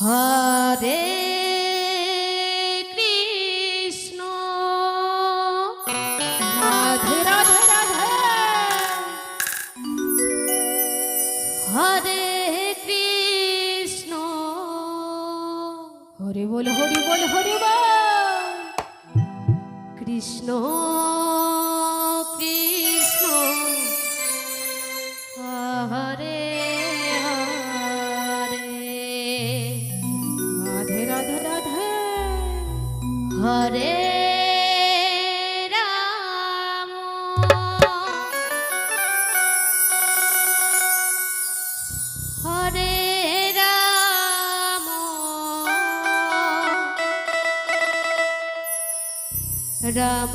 হরে Krishna. Radhe Radhe Radhe. হরে Krishna. Hari বল Hari বল Hari বল। Krishna Krishna. Hare Hare Ram. হরে Ram. Ram